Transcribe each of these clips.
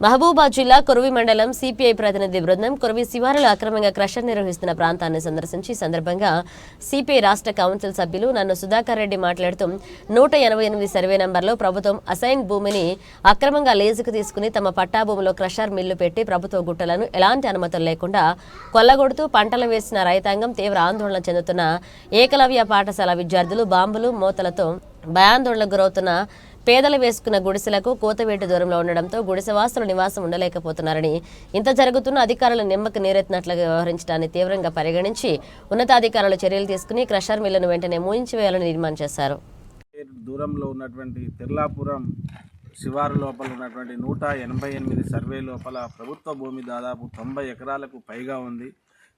మహబూబాద్ జిల్లా కురువి మండలం సిపిఐ ప్రతినిధి బృందం కురువి శివారులో అక్రమంగా క్రషర్ నిర్వహిస్తున్న ప్రాంతాన్ని సందర్శించి ఈ సందర్భంగా సిపిఐ రాష్ట్ర కౌన్సిల్ సభ్యులు నన్ను సుధాకర్ రెడ్డి మాట్లాడుతూ నూట ఎనభై ఎనిమిది సర్వే నంబర్లో ప్రభుత్వం అసైన్ భూమిని అక్రమంగా లీజుకు తీసుకుని తమ పట్టా భూమిలో క్రషర్ మిల్లు పెట్టి ప్రభుత్వ గుట్టలను ఎలాంటి అనుమతులు లేకుండా కొల్లగొడుతూ పంటలు వేసిన రైతాంగం తీవ్ర ఆందోళన చెందుతున్న ఏకలవ్య పాఠశాల విద్యార్థులు బాంబులు మూతలతో భయాందోళనకు గురవుతున్న పేదలు వేసుకున్న గుడిసెలకు కోతవేటు దూరంలో ఉండడంతో గుడిసెవాసులు నివాసం ఉండలేకపోతున్నారని ఇంత జరుగుతున్న అధికారులు నిమ్మకు నీరెత్తినట్లుగా వ్యవహరించడాన్ని తీవ్రంగా పరిగణించి ఉన్నతాధికారులు చర్యలు తీసుకుని క్రషర్ మిల్లును వెంటనే మూయించివేయాలని తీర్మానం చేశారు. దూరంలో ఉన్నటువంటి తిర్లాపురం శివారు లోపల ఉన్నటువంటి నూట ఎనభై ఎనిమిది సర్వే లోపల ప్రభుత్వ భూమి దాదాపు తొంభై ఎకరాలకు పైగా ఉంది.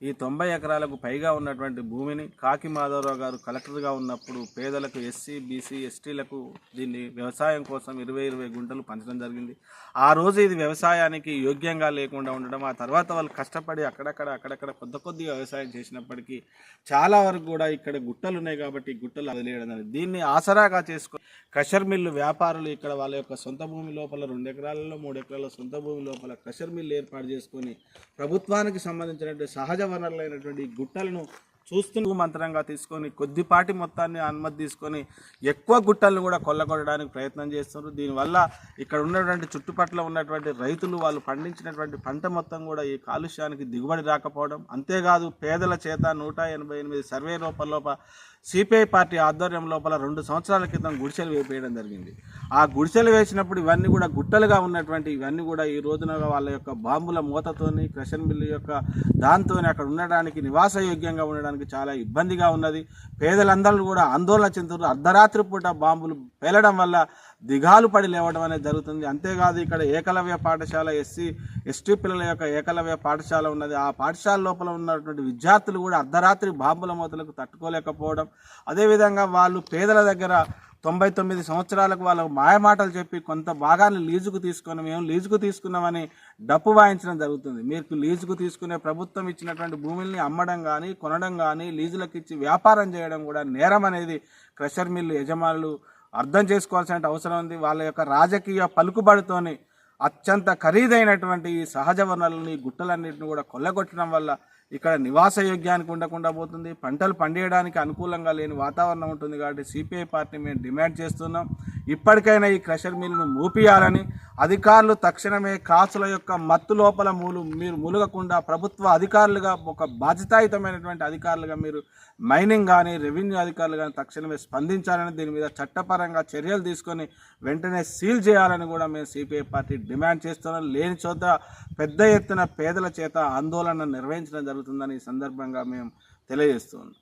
ఈ తొంభై ఎకరాలకు పైగా ఉన్నటువంటి భూమిని కాకి మాధవరావు గారు కలెక్టర్గా ఉన్నప్పుడు పేదలకు ఎస్సీ బీసీ ఎస్టీలకు దీన్ని వ్యవసాయం కోసం ఇరవై ఇరవై గుంటలు పంచడం జరిగింది. ఆ రోజు ఇది వ్యవసాయానికి యోగ్యంగా లేకుండా ఉండడం ఆ తర్వాత వాళ్ళు కష్టపడి అక్కడక్కడ అక్కడక్కడ కొద్ది కొద్దిగా వ్యవసాయం చేసినప్పటికీ చాలా వరకు కూడా ఇక్కడ గుట్టలు ఉన్నాయి కాబట్టి గుట్టలు వదిలేయడం దీన్ని ఆసరాగా చేసుకుని క్రషర్ మిల్లు వ్యాపారులు ఇక్కడ వాళ్ళ యొక్క సొంత భూమి లోపల రెండు ఎకరాలలో మూడు ఎకరాల సొంత భూమి లోపల క్రషర్ మిల్లు ఏర్పాటు చేసుకొని ప్రభుత్వానికి సంబంధించినటువంటి సహజ వనరులైనటువంటి గుట్టలను చూస్తూ మంత్రంగా తీసుకొని కొద్దిపాటి మొత్తాన్ని అనుమతి తీసుకొని ఎక్కువ గుట్టలను కూడా కొల్లగొట్టడానికి ప్రయత్నం చేస్తున్నారు. దీనివల్ల ఇక్కడ ఉన్నటువంటి చుట్టుపక్కల ఉన్నటువంటి రైతులు వాళ్ళు పండించినటువంటి పంట మొత్తం కూడా ఈ కాలుష్యానికి దిగుబడి రాకపోవడం అంతేకాదు పేదల చేత నూట ఎనభై ఎనిమిది సర్వే లోపల లోపల సిపిఐ పార్టీ ఆధ్వర్యం లోపల రెండు సంవత్సరాల క్రితం గుడిసెలు వేపేయడం జరిగింది. ఆ గుడిసెలు వేసినప్పుడు ఇవన్నీ కూడా గుట్టలుగా ఉన్నటువంటి ఇవన్నీ కూడా ఈ రోజున వాళ్ళ యొక్క బాంబుల మూతతోని క్రషన్ బిల్లు యొక్క దాంతోని అక్కడ ఉండడానికి నివాసయోగ్యంగా ఉండడానికి చాలా ఇబ్బందిగా ఉన్నది. పేదలందరూ కూడా ఆందోళన చెందుతున్నారు. అర్ధరాత్రి పూట బాంబులు పేలడం వల్ల దిగాలు పడి లేవడం అనేది జరుగుతుంది. అంతేకాదు ఇక్కడ ఏకలవ్య పాఠశాల ఎస్సీ ఎస్టీ పిల్లల యొక్క ఏకలవ్య పాఠశాల ఉన్నది. ఆ పాఠశాల లోపల ఉన్నటువంటి విద్యార్థులు కూడా అర్ధరాత్రి బాంబుల మూతలకు తట్టుకోలేకపోవడం. అదేవిధంగా వాళ్ళు పేదల దగ్గర తొంభై తొమ్మిది సంవత్సరాలకు వాళ్ళకు మాయమాటలు చెప్పి కొంత భాగాన్ని లీజుకు తీసుకొని మేము లీజుకు తీసుకున్నామని డప్పు వాయించడం జరుగుతుంది. మీకు లీజుకు తీసుకునే ప్రభుత్వం ఇచ్చినటువంటి భూముల్ని అమ్మడం కానీ కొనడం కానీ లీజులకు ఇచ్చి వ్యాపారం చేయడం కూడా నేరం అనేది క్రషర్ మిల్లు యజమానులు అర్థం చేసుకోవాల్సిన అవసరం ఉంది. వాళ్ళ యొక్క రాజకీయ పలుకుబడితోని అత్యంత ఖరీదైనటువంటి ఈ సహజ వనరులని ఈ గుట్టలన్నింటిని కూడా కొల్లగొట్టడం వల్ల ఇక్కడ నివాస యోగ్యానికి ఉండకుండా పోతుంది. పంటలు పండియడానికి అనుకూలంగా లేని వాతావరణం ఉంటుంది కాబట్టి సిపిఐ పార్టీ మేము డిమాండ్ చేస్తున్నాం. ఇప్పటికైనా ఈ క్రషర్ మిల్లును మూపియాలని అధికారులు తక్షణమే కాసుల యొక్క మత్తు లోపల మూలు మీరు ములగకుండా ప్రభుత్వ అధికారులుగా ఒక బాధ్యతాయుతమైనటువంటి అధికారులుగా మీరు మైనింగ్ కానీ రెవెన్యూ అధికారులు కానీ తక్షణమే స్పందించాలని దీని మీద చట్టపరంగా చర్యలు తీసుకొని వెంటనే సీల్ చేయాలని కూడా మేము సిపిఐ పార్టీ డిమాండ్ చేస్తున్నాం. లేని చోట పెద్ద ఎత్తున పేదల చేత ఆందోళన నిర్వహించడం జరుగుతుందని ఈ సందర్భంగా మేము తెలియజేస్తున్నాం.